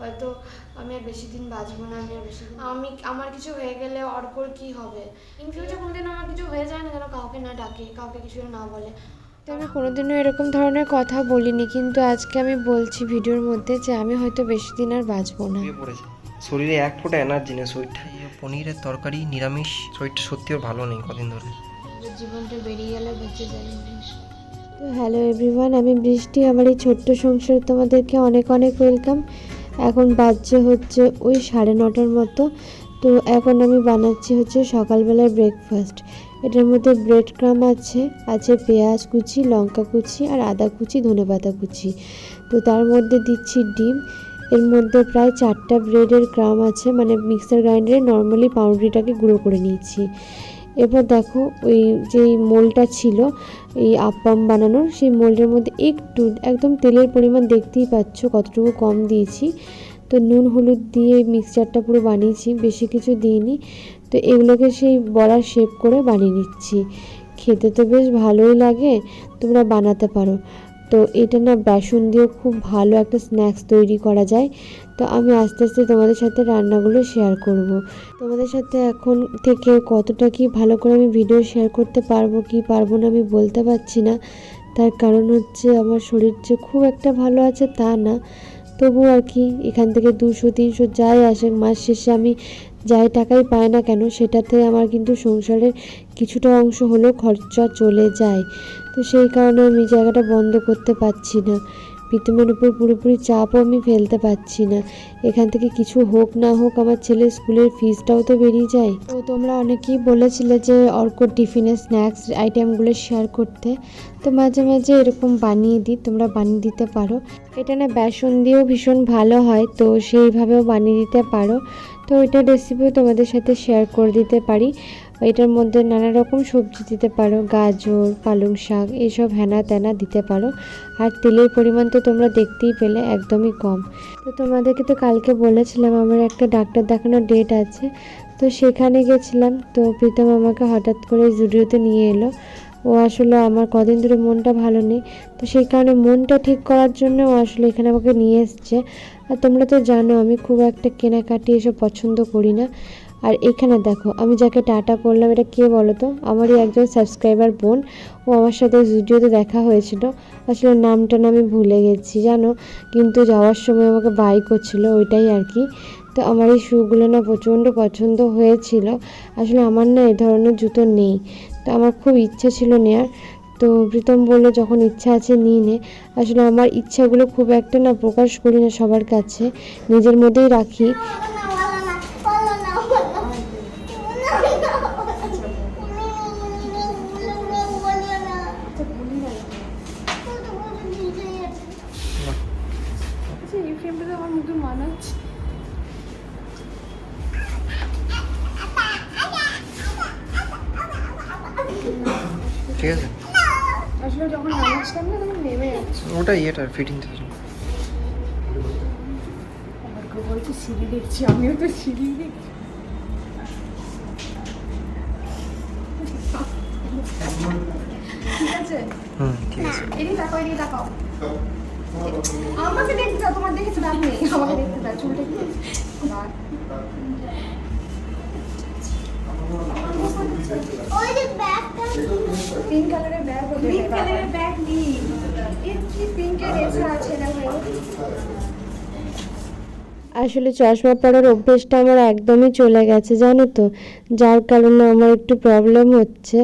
হয়তো আমি আর বেশি দিন বাঁচবো না আমি আর বেশি দিন আমি আমার কিছু হয়ে গেলে অর্কর কি হবে? ইন ফিউচার কোনোদিন আমার কিছু হয়ে যায় না যেন কাউকে না ডাকে কাউকে কিছু না বলে। তো আমি কোনোদিনও এরকম ধরনের কথা বলিনি কিন্তু আজকে আমি বলছি ভিডিওর মধ্যে যে আমি হয়তো বেশি দিন আর বাঁচবো না। শুয়ে শরীরে এক ফোঁটা এনার্জি নেই শরীরটা এই পনিরের তরকারি নিরামিষ শরীরটা সত্যি ওর ভালো নেই কদিন ধরে। জীবনটা বেরিয়ে গেলে বেঁচে যায় তো হ্যালো এভরিওয়ান আমি বৃষ্টি আমার এই ছোট্ট সংসারে তোমাদেরকে অনেক অনেক ওয়েলকাম এখন বাজছে হচ্ছে ওই সাড়ে নটার মতো। তো এখন আমি বানাচ্ছি হচ্ছে সকালবেলার ব্রেকফাস্ট এটার মধ্যে ব্রেড ক্রাম আছে আছে পেঁয়াজ কুচি, লঙ্কা কুচি আর আদা কুচি ধনেপাতা কুচি। তো তার মধ্যে দিচ্ছি ডিম। এর মধ্যে প্রায় চারটা ব্রেডের ক্রাম আছে মানে মিক্সার গ্রাইন্ডারে নর্মালি পাউরুটিটাকে গুঁড়ো করে নিয়েছি। এবার দেখো ওই যে মোলটা ছিল, এই আপ্পাম বানানোর, সেই মোলটার মধ্যে একটু একদম তেলের পরিমাণ দেখতেই পাচ্ছ কতটুকু কম দিয়েছি। তো নুন, হলুদ দিয়ে মিক্সচারটা পুরো বানিয়েছি, বেশি কিছু দিইনি। তো এগুলোকে সেই বড়ার শেপ করে বানিয়ে নিচ্ছি। খেতে তো বেশ ভালোই লাগে, তোমরা বানাতে পারো। তো এটা না বেসন দিয়ে খুব ভালো একটা স্ন্যাক্স তৈরি করা যায়। তো আমি আস্তে আস্তে তোমাদের সাথে রান্নাগুলো শেয়ার করব। তোমাদের সাথে এখন থেকে কতটা কি ভালো করে আমি ভিডিও শেয়ার করতে পারব, কি পারব না আমি বলতে পারছি না। তার কারণ হচ্ছে আমার শরীর যে খুব একটা ভালো আছে তা না। তবু আর কি, এখান থেকে দুশো, তিনশো যাই আসে, মাস শেষে আমি যাই টাকাই পাই না কেন, সেটাতে আমার কিন্তু সংসারের কিছুটা অংশ হলেও খরচা চলে যায়। তো সেই কারণে আমি জায়গাটা বন্ধ করতে পারছি না। প্রীতমের উপর পুরোপুরি চাপও আমি ফেলতে পারছি না। এখান থেকে কিছু হোক না হোক আমার ছেলের স্কুলের ফিজটাও তো বেরিয়ে যায়। তো তোমরা অনেকেই বলেছিলে যে অর্ক টিফিনে স্ন্যাক্স আইটেমগুলো শেয়ার করতে। তো মাঝে মাঝে এরকম বানিয়ে দিই, তোমরা বানিয়ে দিতে পারো। এটা না বেসন দিয়েও ভীষণ ভালো হয়, তো সেইভাবেও বানিয়ে দিতে পারো। তো ওইটা রেসিপিও তোমাদের সাথে শেয়ার করে দিতে পারি। এটার মধ্যে নানা রকম সবজি দিতে পারো, গাজর, পালং শাক এইসব হ্যানা ত্যানা দিতে পারো। আর তেলের পরিমাণ তো তোমরা দেখতেই পেলে, একদমই কম। তো তোমাদেরকে তো কালকে বলেছিলাম, আমার একটা ডাক্তার দেখানোর ডেট আছে। তো সেখানে গেছিলাম, তো প্রীতম আমাকে হঠাৎ করে জুডিওতে নিয়ে এলো। ও আসলে আমার কদিন ধরে মনটা ভালো নেই। তো সেই কারণে মনটা ঠিক করার জন্য ও আসলে এখানে আমাকে নিয়ে এসছে। আর তোমরা তো জানো, আমি খুব একটা কেনাকাটি এসব পছন্দ করি না। আর এখানে দেখো, আমি যাকে টাটা করলাম, এটা কে বলো তো আমারই একজন সাবস্ক্রাইবার বোন, ও আমার সাথে ভিডিওতে দেখা হয়েছিল। আসলে নামটা আমি ভুলে গেছি, জানো? কিন্তু যাওয়ার সময় আমাকে বাই করছিল, ওইটাই আর কি। তো আমার এই শুগুলো না প্রচণ্ড পছন্দ হয়েছিল। আসলে আমার না এই ধরনের জুতো নেই। তো আমার খুব ইচ্ছে ছিল নেওয়ার তো প্রীতম বলল, যখন ইচ্ছা আছে নিয়ে নে। আসলে আমার ইচ্ছাগুলো খুব একটা না প্রকাশ করি না সবার কাছে। নিজের মধ্যেই রাখি। ফ্রেমটা আমার মুখে মানাচ্ছে ঠিক আছে। আসলে যখন না তখন নেমে যাচ্ছে। ওটা ইয়েটা ফিটিং থাকে আমার সিঁড়ি দেখছি আমিও তো সিঁড়ি দেখছি। ঠিক আছে হুম ঠিক আছে। এদিকে তাকাও এদিকে তাকাও। আমাকে দেখতে দাও তোমার দেখে দাম নেই আমাকে দেখতে দাও চুলটা কি ওই যে ব্যাগটা। পিঙ্ক কালারের ব্যাগ পিঙ্ক কালারের ব্যাগ এর কি পিঙ্কের এসে আছে দেখো। আসলে চশমা পরার অভ্যেসটা আমার একদমই চলে গেছে জানো তো? যার কারণে আমার একটু প্রবলেম হচ্ছে।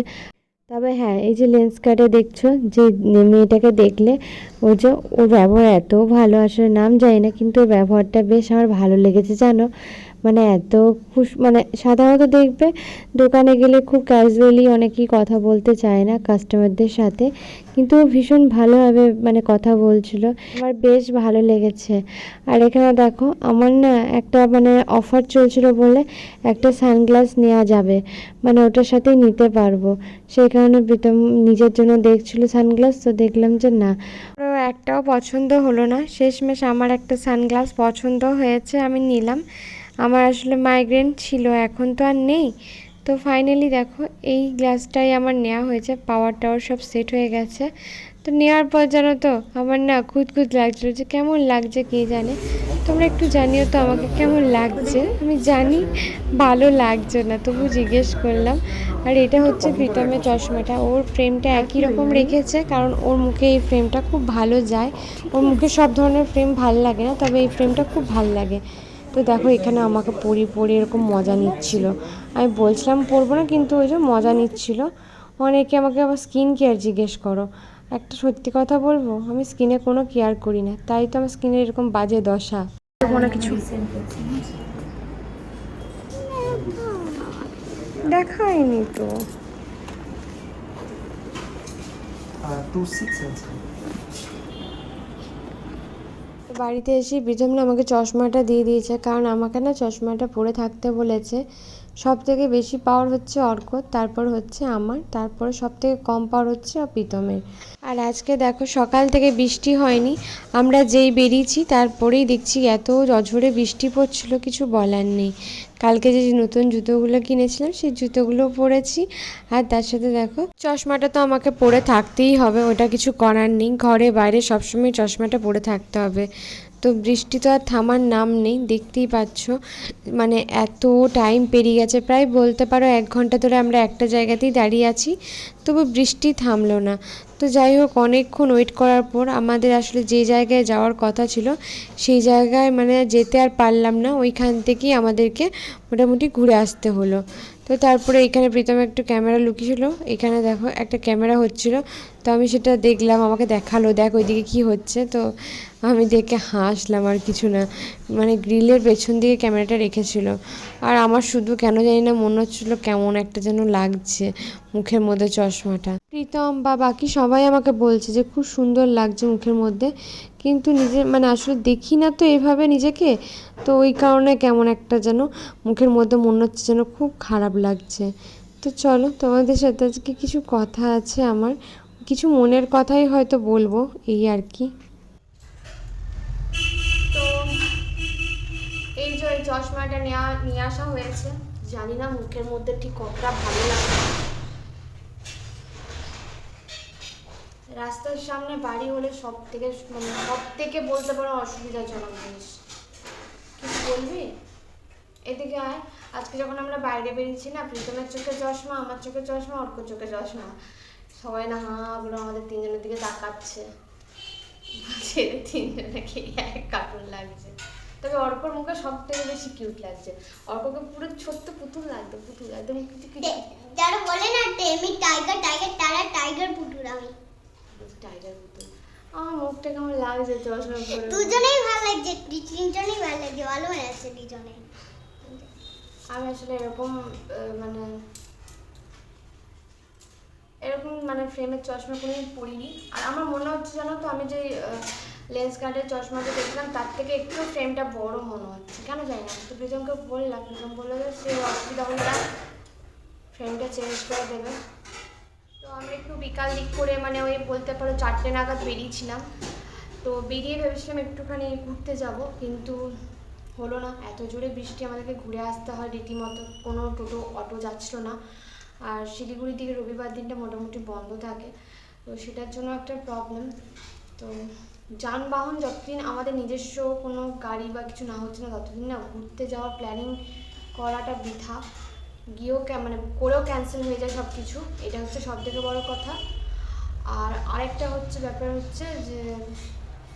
তবে হ্যাঁ এই যে লেন্স কার্ডে দেখছ, যে মেয়েটাকে দেখলে ও যে ওর ব্যবহার এত ভালো, আসলে নাম জানি না, কিন্তু ওর ব্যবহারটা বেশ আমার ভালো লেগেছে, জানো? মানে এত খুশ মানে সাধারণত দেখবে দোকানে গেলে খুব ক্যাজুয়ালি অনেকেই কথা বলতে চায় না কাস্টমারদের সাথে। কিন্তু ভীষণ ভালোভাবে মানে কথা বলছিল। আমার বেশ ভালো লেগেছে। আর এখানে দেখো, আমার না একটা মানে অফার চলছিল বলে একটা সানগ্লাস নেওয়া যাবে। মানে ওটার সাথেই নিতে পারব। সেই কারণে প্রীতম নিজের জন্য দেখছিল সানগ্লাস তো দেখলাম যে না। একটাও পছন্দ হলো না। শেষমেশ আমার একটা সানগ্লাস পছন্দ হয়েছে, আমি নিলাম। আমার আসলে মাইগ্রেন ছিল, এখন তো আর নেই। তো ফাইনালি দেখো, এই গ্লাসটাই আমার নেওয়া হয়েছে পাওয়ার টাওয়ার সব সেট হয়ে গেছে। তো নেওয়ার পর জানো তো, আমার না খুঁত খুঁত লাগছিল যে কেমন লাগছে কে জানে। তোমরা একটু জানিও তো আমাকে কেমন লাগছে। আমি জানি ভালো লাগছে না, তবু জিজ্ঞেস করলাম। আর এটা হচ্ছে প্রীতমের চশমাটা, ওর ফ্রেমটা একই রকম রেখেছে, কারণ ওর মুখে এই ফ্রেমটা খুব ভালো যায়। ওর মুখে সব ধরনের ফ্রেম ভালো লাগে না, তবে এই ফ্রেমটা খুব ভালো লাগে। তো দেখো এখানে আমাকে পড়ি পরি এরকম মজা নিচ্ছিল। আমি বলছিলাম পরবো না। কিন্তু ওই যে মজা নিচ্ছিল। অনেকে আমাকে আবার স্কিন কেয়ার জিজ্ঞেস করো। একটা সত্যি কথা বলব আমি স্কিনে কোনো কেয়ার করি না। তাই তো আমার স্কিনের এরকম বাজে দশা। কোনো কিছু? দেখায়নি তো। টু সিক্স তো বাড়িতে এসে প্রীতম না আমাকে চশমাটা দিয়ে দিয়েছে। কারণ আমাকে না চশমাটা পরে থাকতে বলেছে। সব থেকে বেশি পাওয়ার হচ্ছে অর্কর তারপর হচ্ছে আমার, তারপরে সব থেকে কম পাওয়ার হচ্ছে প্রীতমের। আর আজকে দেখো সকাল থেকে বৃষ্টি হয়নি, আমরা যেই বেরিয়েছি তারপরেই দেখছি এত অঝরে বৃষ্টি পড়ছিল, কিছু বলার নেই। কালকে যে নতুন জুতোগুলো কিনেছিলাম, সেই জুতোগুলো পরেছি। আর তার সাথে দেখো, চশমাটা তো আমাকে পরে থাকতেই হবে, ওটা কিছু করার নেই। ঘরে বাইরে সবসময় চশমাটা পরে থাকতে হবে। তো বৃষ্টি তো আর থামার নাম নেই, দেখতেই পাচ্ছ। মানে এত টাইম পেরিয়ে গেছে, প্রায় বলতে পারো এক ঘণ্টা ধরে আমরা একটা জায়গাতেই দাঁড়িয়ে আছি। তবু বৃষ্টি থামলো না। তো যাই হোক, অনেকক্ষণ ওয়েট করার পর আমাদের আসলে যে জায়গায় যাওয়ার কথা ছিল, সেই জায়গায় মানে যেতে আর পারলাম না। ওইখান থেকেই আমাদেরকে মোটামুটি ঘুরে আসতে হলো। তো তারপরে এখানে প্রীতম একটু ক্যামেরা লুকিয়েছিল। এখানে দেখো একটা ক্যামেরা হচ্ছিল। তো আমি সেটা দেখলাম, আমাকে দেখাল, দেখ ওইদিকে কী হচ্ছে। তো আমি দেখে হাসলাম আর কিছু না। মানে গ্রিলের পেছন দিকে ক্যামেরাটা রেখেছিল। আর আমার শুধু কেন জানি না মনে হচ্ছিল কেমন একটা যেন লাগছে মুখের মধ্যে চশমাটা। প্রীতম বা বাকি সবাই আমাকে বলছে যে, খুব সুন্দর লাগছে মুখের মধ্যে। কিন্তু নিজে মানে আসলে দেখি না তো এভাবে নিজেকে। তো ওই কারণে কেমন একটা যেন মুখের মধ্যে মনে হচ্ছে যেন খুব খারাপ লাগছে। তো চলো, তোমাদের সাথে আজকে কিছু কথা আছে আমার। কিছু মনের কথাই হয়তো বলব, এই আর কি। চশমাটা নেওয়া নিয়ে আসা হয়েছে। জানি না মুখের মধ্যে ঠিক কতটা ভালো লাগবে রাস্তার সামনে বাড়ি হলে সব থেকে মানে সব থেকে বলতে পারো অসুবিধাজনক জিনিস। কিছু বলবি? এদিকে আয়। আজকে যখন আমরা বাইরে বেরিয়েছি না, প্রীতমের চোখে চশমা, আমার চোখে চশমা অর্ক চোখে চশমা। সবাই না হা করে আমাদের তিনজনের দিকে তাকাচ্ছে। এদের তিনজনকে এক কার্টুন লাগছে? তবে অর্কর মুখে সব থেকে বেশি কিউট লাগছে। অর্ককে পুরো ছোট্ট পুতুল লাগতো পুতুল একদম কিছু কিছু যারা বলে না টেমি টাইগার টাইগার তারা টাইগার পুতুল আমি। টাইগার পুতুল। আমার মুখটা কেমন লাগছে চশমা পরে দুজনেই ভালো লাগছে তিনজনেই ভালো লাগছে ভালো লাগছে দুজনে আমি আসলে এরকম মানে এরকম মানে ফ্রেমের চশমা কোনোদিন পরিনি। আর আমার মনে হচ্ছে জানো তো আমি যে লেন্স কার্ডের চশমাটা দেখলাম, তার থেকে একটু ফ্রেমটা বড় মনে হচ্ছে। কেন জানি না তো প্রীতমকে বললাম প্রীতম বলল যে সে অসুবিধা হলে ফ্রেমটা চেঞ্জ করে দেবে। তো আমি একটু বিকাল দিক করে মানে ওই বলতে পারো চারটে নাগাদ বেরিয়েছিলাম। তো বেরিয়ে ভেবেছিলাম একটুখানি ঘুরতে যাব, কিন্তু হলো না। এত জোরে বৃষ্টি আমাদেরকে ঘুরে আসতে হয়, রীতিমতো কোনো টোটো, অটো যাচ্ছিল না। আর শিলিগুড়ির দিকে রবিবার দিনটা মোটামুটি বন্ধ থাকে, তো সেটার জন্য একটা প্রবলেম তো যানবাহন যতদিন আমাদের নিজস্ব কোনো গাড়ি বা কিছু না হচ্ছে না, ততদিন না ঘুরতে যাওয়ার প্ল্যানিং করাটা বৃথা। গিয়েও মানে করেও ক্যান্সেল হয়ে যায় সব কিছু এটা হচ্ছে সব থেকে বড়ো কথা। আর আরেকটা হচ্ছে ব্যাপার হচ্ছে যে,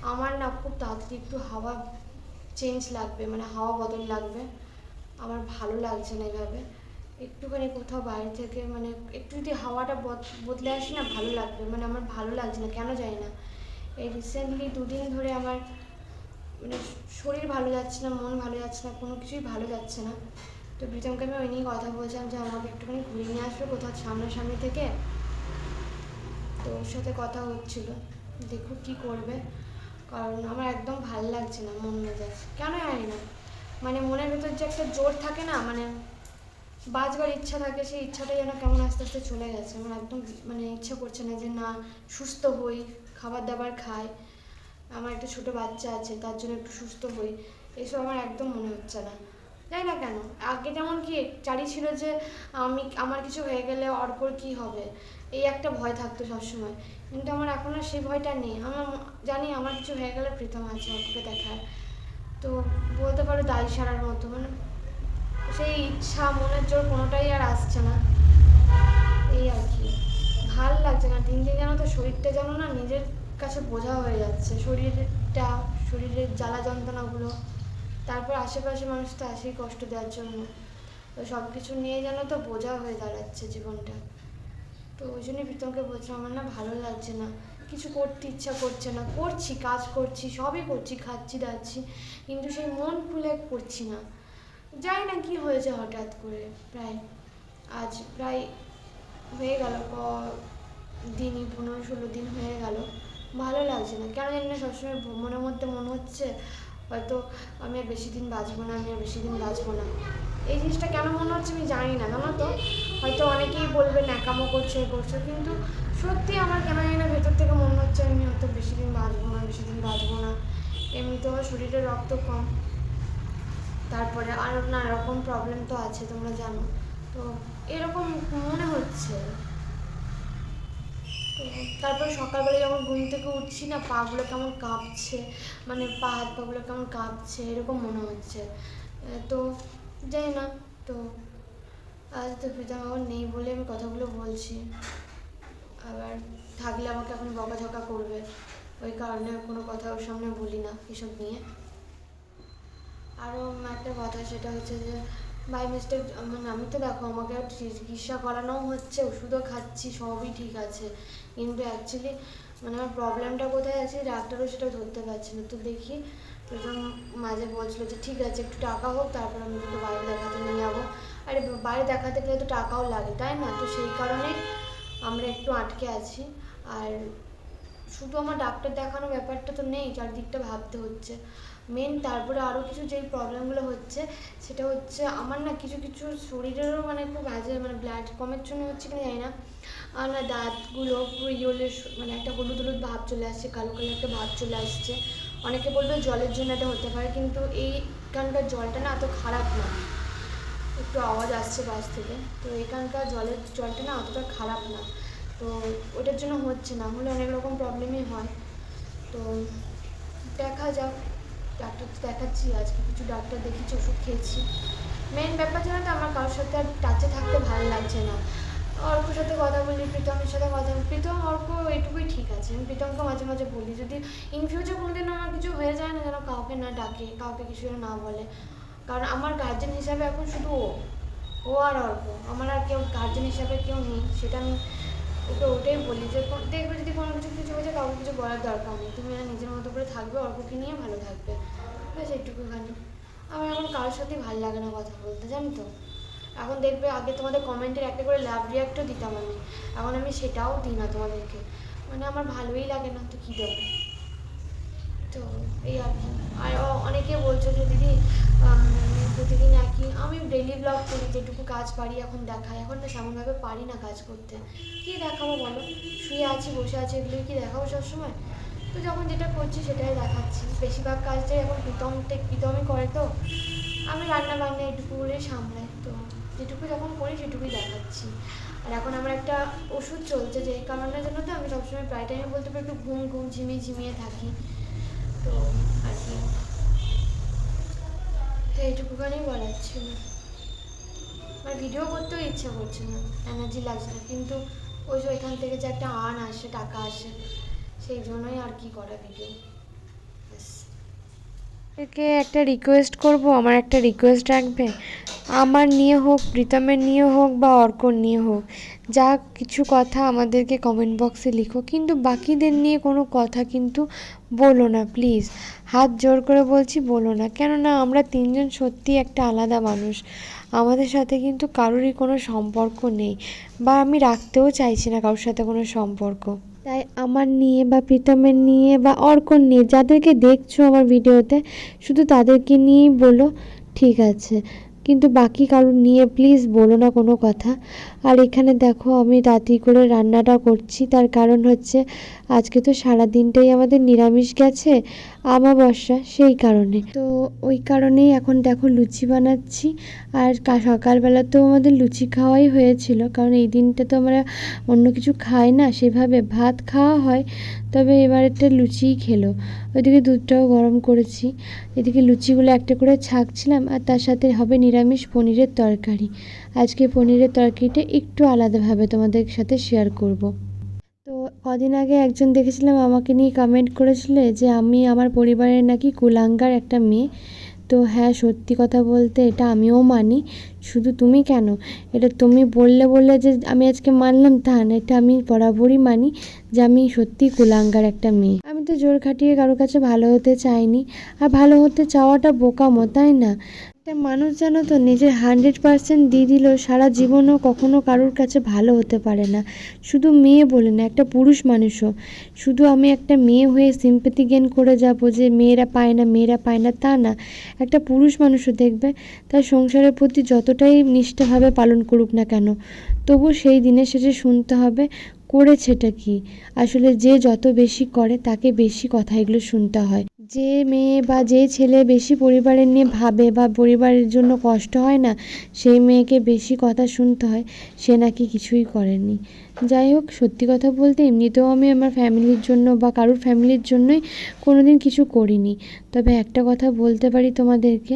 আমার না খুব তাড়াতাড়ি একটু হাওয়া চেঞ্জ লাগবে মানে হাওয়া বদল লাগবে। আমার ভালো লাগছে না এভাবে। একটুখানি কোথাও বাইরে থেকে মানে একটু যদি হাওয়াটা বদ- বদলে আসে না, ভালো লাগবে। মানে আমার ভালো লাগছে না, কেন জানি না। এই রিসেন্টলি দুদিন ধরে আমার মানে শরীর ভালো যাচ্ছে না, মন ভালো যাচ্ছে না, কোনো কিছুই ভালো যাচ্ছে না। তো প্রীতমকে আমি ওই নিয়ে কথা বলছিলাম যে আমাকে একটুখানি ঘুরিয়ে নিয়ে আসবে কোথাও সামনাসামনি থেকে। তো ওর সাথে কথা হচ্ছিল দেখো কি করবে। কারণ আমার একদম ভালো লাগছে না মন মেজাজ। কেন জানি না মানে মনের ভেতর যে একটা জোর থাকে না মানে বাঁচবার ইচ্ছা থাকে, সেই ইচ্ছাটা যেন কেমন আস্তে আস্তে চলে গেছে। আমার একদম মানে ইচ্ছা করছে না যে না, সুস্থ হই খাবার দাবার খাই। আমার একটা ছোট বাচ্চা আছে, তার জন্য একটু সুস্থ হই। এসব আমার একদম মনে হচ্ছে না। জানি না কেন, আগে যেমন কি চারি ছিল যে, আমি, আমার কিছু হয়ে গেলে অর্কর কি হবে? এই একটা ভয় থাকতো সবসময়। কিন্তু আমার এখন আর সেই ভয়টা নেই। আমার জানি আমার কিছু হয়ে গেলে প্রীতম আছে অর্ককে দেখার। তো বলতে পারো দায় সারার মতো। মানে সেই ইচ্ছা, মনের জোর কোনোটাই আর আসছে না। এই আর কি। ভালো লাগছে না। দিন দিন যেন তো শরীরটা যেন না নিজের কাছে বোঝা হয়ে যাচ্ছে। শরীরটা, শরীরের জ্বালা যন্ত্রণাগুলো, তারপর আশেপাশে মানুষ তো আসেই কষ্ট দেওয়ার জন্য। তো সব কিছু নিয়ে যেন তো বোঝা হয়ে দাঁড়াচ্ছে জীবনটা। তো ওই জন্যই প্রীতমকে বলছিলাম, আমার না ভালো লাগছে না। কিছু করতে ইচ্ছা করছে না। করছি, কাজ করছি, সবই করছি, খাচ্ছি, দাচ্ছি, কিন্তু সেই মন খুলে করছি না। জানি না কি হয়েছে হঠাৎ করে, প্রায়। আজ প্রায় হয়ে গেল দিনই পনেরো ষোলো দিন হয়ে গেল। ভালো লাগছে না। কেন জানি না সবসময় ভ- মনের মধ্যে মনে হচ্ছে, হয়তো আমি আর বেশি দিন বাঁচবো না, আমি আর বেশি দিন বাঁচবো না। এই জিনিসটা কেন মনে হচ্ছে আমি জানি না, জানো তো? হয়তো অনেকেই বলবে ন্যাকামো করছ, এ করছ, কিন্তু সত্যি আমার কেন জানি না ভেতর থেকে মনে হচ্ছে আমি হয়তো বেশি দিন বাঁচবো না, বেশি দিন বাঁচবো না। এমনিতেও আমার শরীরে রক্ত কম। তারপরে আরও নানা রকম প্রবলেম তো আছে, তোমরা জানো। তো এরকম মনে হচ্ছে। তারপরে সকালবেলা যখন ঘুম থেকে উঠছি না পাগুলো কেমন কাঁপছে মানে পা হাত পাগুলো কেমন কাঁপছে, এরকম মনে হচ্ছে। তো যাই না, তো আজ তো আবার নেই বলে আমি কথাগুলো বলছি। আবার থাকলে আমাকে এখন বকাঝকা করবে, ওই কারণে কোনো কথা ওর সামনে বলি না এসব নিয়ে। আরও একটা কথা সেটা হচ্ছে যে বাই মিস্টেক মানে আমি তো দেখো, আমাকে চিকিৎসা করানোও হচ্ছে, ওষুধও খাচ্ছি, সবই ঠিক আছে। কিন্তু অ্যাকচুয়ালি মানে আমার প্রবলেমটা কোথায় আছে, ডাক্তারও সেটা ধরতে পারছে না। তো দেখি, প্রথম মাঝে বলছিল যে, ঠিক আছে, একটু টাকা হোক, তারপর আমি তোকে বাইরে দেখাতে নিয়ে যাব। আরে বাইরে দেখাতে গেলে তো টাকাও লাগে, তাই না? তো সেই কারণে আমরা একটু আটকে আছি। আর শুধু আমার ডাক্তার দেখানোর ব্যাপারটা তো নেই, চারদিকটা ভাবতে হচ্ছে। মেন তারপরে আরও কিছু যেই প্রবলেমগুলো হচ্ছে, সেটা হচ্ছে আমার না কিছু কিছু শরীরেরও মানে খুব বাজে মানে ব্লাড কমের জন্য হচ্ছে কিনা জানি না। আর না দাঁতগুলো পুরো মানে একটা হলুদ হলুদ ভাব চলে আসছে, কালো কালো একটা ভাব চলে আসছে। অনেকে বলবে জলের জন্য এটা হতে পারে, কিন্তু এইখানকার জলটা না এত খারাপ না। একটু আওয়াজ আসছে বাস থেকে, তো এখানকার জলের জলটা না অতটা খারাপ না। তো ওটার জন্য হচ্ছে না, হলে অনেক রকম প্রবলেমই হয়। তো দেখা যাক। ডাক্তার তো দেখাচ্ছি, আজকে কিছু ডাক্তার দেখিয়েছি ওষুধ খেয়েছি। মেন ব্যাপার জানো তো, আমার কারোর সাথে আর টাচে থাকতে ভালো লাগছে না। অর্কর সাথে কথা বলি, প্রীতমের সাথে কথা বলি, প্রীতম, অর্ক এটুকুই ঠিক আছে। আমি প্রীতমকে মাঝে মাঝে বলি, যদি ইন ফিউচার কোনোদিন আমার কিছু হয়ে যায় না, যেন কাউকে না ডাকে, কাউকে কিছু যেন না বলে। কারণ আমার গার্জেন হিসাবে এখন শুধু ও ও আর অর্ক। আমার আর কেউ গার্জেন হিসাবে কেউ নেই, সেটা আমি ওকে ওটাই বলি যে, দেখবে যদি কোনো কিছু কিছু হয়েছে কাউকে কিছু বলার দরকার নেই। তুমি নিজের মতো করে থাকবে, অল্পকে নিয়ে ভালো থাকবে। ব্যাস, এইটুকুখানি। আমার এখন কারোর সাথে ভালো লাগে না কথা বলতে, জানো তো? এখন দেখবে আগে তোমাদের কমেন্টের একটা করে লাভ রিয়াক্টও দিতাম আমি। এখন আমি সেটাও দিই না তোমাদেরকে। মানে আমার ভালোই লাগে না, তো কী দেবো? তো এই আর কি। আর অনেকে বলছো যে, দিদি প্রতিদিন একই, আমি ডেলি ব্লগ করি, যেটুকু কাজ পারি এখন দেখাই। এখন না সেমনভাবে পারি না কাজ করতে। কী দেখাবো বলো? শুয়ে আছি, বসে আছি, এগুলোই কি দেখাবো সবসময়? তো যখন যেটা করছি, সেটাই দেখাচ্ছি। বেশিরভাগ কাজটাই এখন প্রীতম প্রীতমই করে তো। আমি রান্না বান্না এটুকু করে সামলাই। তো যেটুকু যখন করি, সেটুকুই দেখাচ্ছি। আর এখন আমার একটা ওষুধ চলছে, যে কারণের জন্য তো, আমি সবসময় প্রায় টাইমে বলতে পারি একটু ঘুম ঘুম ঝিমিয়ে ঝিমিয়ে থাকি। তো এইটুকুখানি বলার ছিল। আর ভিডিও করতেও ইচ্ছা করছে না এনার্জি লাগছে না। কিন্তু ওই যে ওইখান থেকে যে একটা আর্ন আসে, টাকা আসে, সেই জন্যই আর কি করা ভিডিও কে একটা রিকোয়েস্ট করব, আমার একটা রিকোয়েস্ট রাখবে। আমার নিয়ে হোক, প্রীতমের নিয়ে হোক বা অর্কর নিয়ে হোক, যা কিছু কথা আমাদেরকে কমেন্ট বক্সে লিখো। কিন্তু বাকিদের নিয়ে কোনো কথা কিন্তু বলো না প্লিজ হাত জোর করে বলছি, বলো না। কেননা আমরা তিনজন সত্যি একটা আলাদা মানুষ। আমাদের সাথে কিন্তু কারোরই কোনো সম্পর্ক নেই। বা আমি রাখতেও চাইছি না কারোর সাথে কোনো সম্পর্ক। তাই আমার নিয়ে বা প্রীতমের নিয়ে বা অর্কর নিয়ে, যাদেরকে দেখছ আমার ভিডিওতে, শুধু তাদেরকে নিয়েই বলো, ঠিক আছে। কিন্তু বাকি কারোর নিয়ে প্লিজ বলো না কোনো কথা। আর এখানে দেখো আমি রাতি করে রান্নাটা করছি, তার কারণ হচ্ছে আজকে তো সারা দিনটাই আমাদের নিরামিষ গেছে আমাবস্যা সেই কারণে। তো ওই কারণেই এখন দেখো লুচি বানাচ্ছি। আর সকালবেলা তো আমাদের লুচি খাওয়াই হয়েছিল। কারণ এই দিনটা তো আমরা অন্য কিছু খাই না, সেভাবে ভাত খাওয়া হয়। তবে এবার একটা লুচিই খেলো। ওইদিকে দুধটাও গরম করেছি। এদিকে লুচিগুলো একটা করে ছাকছিলাম, আর তার সাথে হবে নিরামিষ পনিরের তরকারি। আজকে পনিরের তরকারিটা একটু আলাদাভাবে তোমাদের সাথে শেয়ার করব। তো কদিন আগে একজন দেখেছিলাম আমাকে নিয়ে কমেন্ট করেছিল যে আমি আমার পরিবারের নাকি কুলাঙ্গার একটা মেয়ে। তো হ্যাঁ সত্যি কথা বলতে এটা আমিও মানি। শুধু তুমি কেন? এটা তুমি বললে বললে যে আমি আজকে মানলাম, তা না, এটা আমি বরাবরই মানি যে আমি সত্যি কুলাঙ্গার একটা মেয়ে। আমি তো জোর খাটিয়ে কারোর কাছে ভালো হতে চাইনি। আর ভালো হতে চাওয়াটা বোকামো, তাই না? একটা মানুষ জানো তো, নিজের হান্ড্রেড পার্সেন্ট দিয়ে দিলেও সারা জীবনও কখনো কারোর কাছে ভালো হতে পারে না। শুধু মেয়ে বলে না, একটা পুরুষ মানুষও। শুধু আমি একটা মেয়ে হয়ে সিম্পেথি গেন করে যাব যে মেয়েরা পায় না, মেয়েরা পায় না, তা না। একটা পুরুষ মানুষও দেখবে, তার সংসারের প্রতি যতটাই নিষ্ঠাভাবে পালন করুক না কেন তবু সেই দিনের শেষে শুনতে হবে, করেছেটা কি? আসলে যে যত বেশি করে, তাকে বেশি কথা এগুলো শুনতে হয়। যে মেয়ে বা যে ছেলে বেশি পরিবারের নিয়ে ভাবে বা পরিবারের জন্য কষ্ট হয় না, সেই মেয়েকে বেশি কথা শুনতে হয়, সে নাকি কিছুই করেনি। যাই হোক, সত্যি কথা বলতে এমনিতেও আমি আমার ফ্যামিলির জন্য বা কারোর ফ্যামিলির জন্যই কোনো দিন কিছু করিনি। তবে একটা কথা বলতে পারি তোমাদেরকে,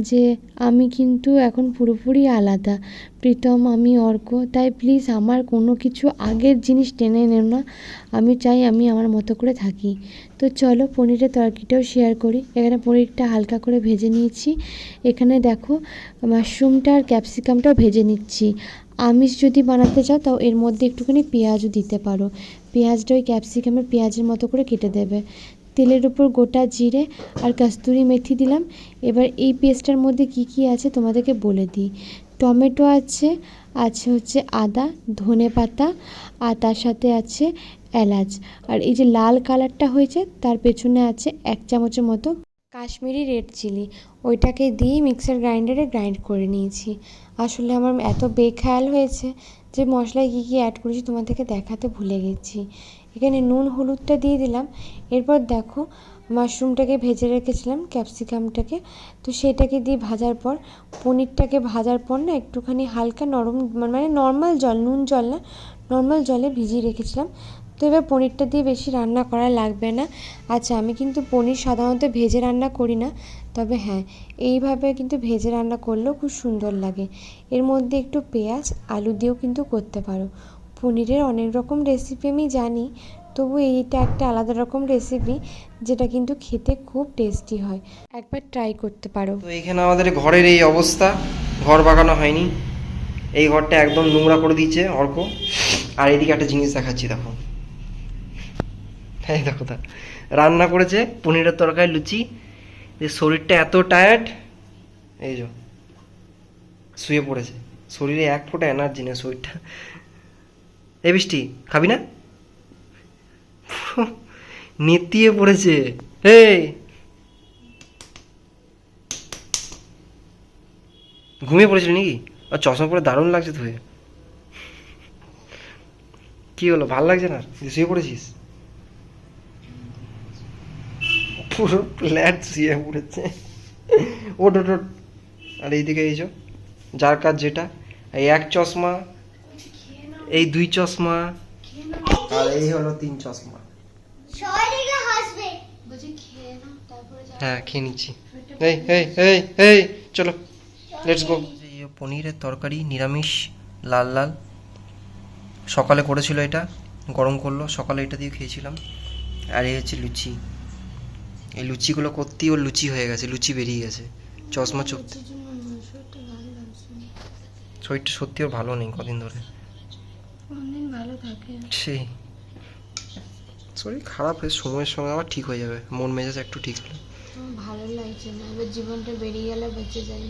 যে আমি কিন্তু এখন পুরোপুরি আলাদা। প্রীতম, আমি অর্ক, তাই প্লিজ আমার কোনো কিছু আগের জিনিস টেনে নেও না। আমি চাই আমি আমার মতো করে থাকি। তো চলো পনিরের তরকারিটাও শেয়ার করি। এখানে পনিরটা হালকা করে ভেজে নিয়েছি। এখানে দেখো মাশরুমটা আর ক্যাপসিকামটাও ভেজে নিচ্ছি। আমিষ যদি বানাতে চাও, তাও এর মধ্যে একটুখানি পেঁয়াজও দিতে পারো। পেঁয়াজটা ওই ক্যাপসিকামের পেঁয়াজের মতো করে কেটে দেবে। তেলের উপর গোটা জিরে আর কাস্তুরি মেথি দিলাম। এবার এই পেস্টটার মধ্যে কি কি আছে তোমাদেরকে বলে দিই। টমেটো আছে আছে হচ্ছে আদা, ধনে পাতা, আর তার সাথে আছে এলাচ। আর এই যে লাল কালারটা হয়েছে, তার পেছনে আছে এক চামচের মতো কাশ্মীরি রেড চিলি। ওইটাকে দিয়ে মিক্সার গ্রাইন্ডারে গ্রাইন্ড করে নিয়েছি। আসলে আমার এত বেখেয়াল হয়েছে যে মশলায় কী কী অ্যাড করেছি তোমাদেরকে দেখাতে ভুলে গেছি। এখানে নুন, হলুদটা দিয়ে দিলাম। এরপর দেখো মাশরুমটাকে ভেজে রেখেছিলাম, ক্যাপসিকামটাকে। তো সেটাকে দিয়ে ভাজার পর, পনিরটাকে ভাজার পর না একটুখানি হালকা নরম মানে নর্মাল জল, নুন জল না, নর্মাল জলে ভিজিয়ে রেখেছিলাম। তো এবার পনিরটা দিয়ে বেশি রান্না করা লাগবে না। আচ্ছা আমি কিন্তু পনির সাধারণত ভেজে রান্না করি না, তবে হ্যাঁ এইভাবে কিন্তু ভেজে রান্না করলেও খুব সুন্দর লাগে। এর মধ্যে একটু পেঁয়াজ, আলু দিয়েও কিন্তু করতে পারো। পনিরের অনেক রকম রেসিপি আমি জানি তবু এইটা একটা আলাদা রকম রেসিপি যেটা কিন্তু খেতে খুব টেস্টি হয়। একবার ট্রাই করতে পারো। তো এইখানে আমাদের ঘরের এই অবস্থা, ঘর বাগানো হয়নি। এই ঘরটা একদম নোংরা করে দিয়েছে অর্ক। আর এদিকে একটা জিনিস দেখাচ্ছি, দেখো। হ্যাঁ দেখো তা, রান্না করেছে পনিরের তরকারি, লুচি। যে শরীরটা এত টায়ার্ড এই যে, শুয়ে পড়েছে। শরীরে এক ফোঁটা এনার্জি নেই শরীরটা। এ বৃষ্টি, খাবি না? নেতিয়ে পড়েছে। এই! ঘুমিয়ে পড়েছিল নাকি? আর চশমা পরে দারুণ লাগছে তুই কি হলো, ভালো লাগছে না? শুয়ে পড়েছিস? পুরো ফ্ল্যাট শুয়ে পড়েছে। ওট ওট আর এইদিকে এইসব যার কাজ যেটা, এই এক চশমা, এই দুই চশমা, আর এই হলো তিন চশমা। সবাই দেখলে হাসবে। হ্যাঁ খেয়ে নিচ্ছি। এই এই এই এই চলো লেটস গো পনিরের তরকারি নিরামিষ লাল লাল। সকালে করেছিল এটা গরম করল সকালে এটা দিয়ে খেয়েছিলাম। আর এই হচ্ছে লুচি। এই লুচিগুলো করতেই ওর লুচি হয়ে গেছে লুচি বেরিয়ে গেছে। চশমা চোখ শরীরটা সত্যি ওর ভালো নেই কদিন ধরে। সেই শরীর খারাপ হয়ে সময়ের সঙ্গে আবার ঠিক হয়ে যাবে। মন মেজাজ একটু ঠিক হলে ভালো লাগছে না। এবার জীবনটা বেরিয়ে গেলে বেঁচে যায়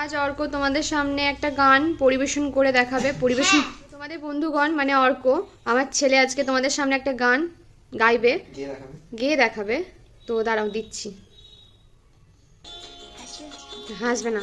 আজ অর্ক তোমাদের সামনে একটা গান পরিবেশন করে দেখাবে। পরিবেশন তোমাদের বন্ধুগণ মানে অর্ক আমার ছেলে আজকে তোমাদের সামনে একটা গান গাইবে। গিয়ে গেয়ে দেখাবে। তো দাঁড়াও দিচ্ছি। হাসবে না।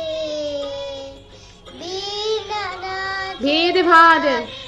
Jede Wade.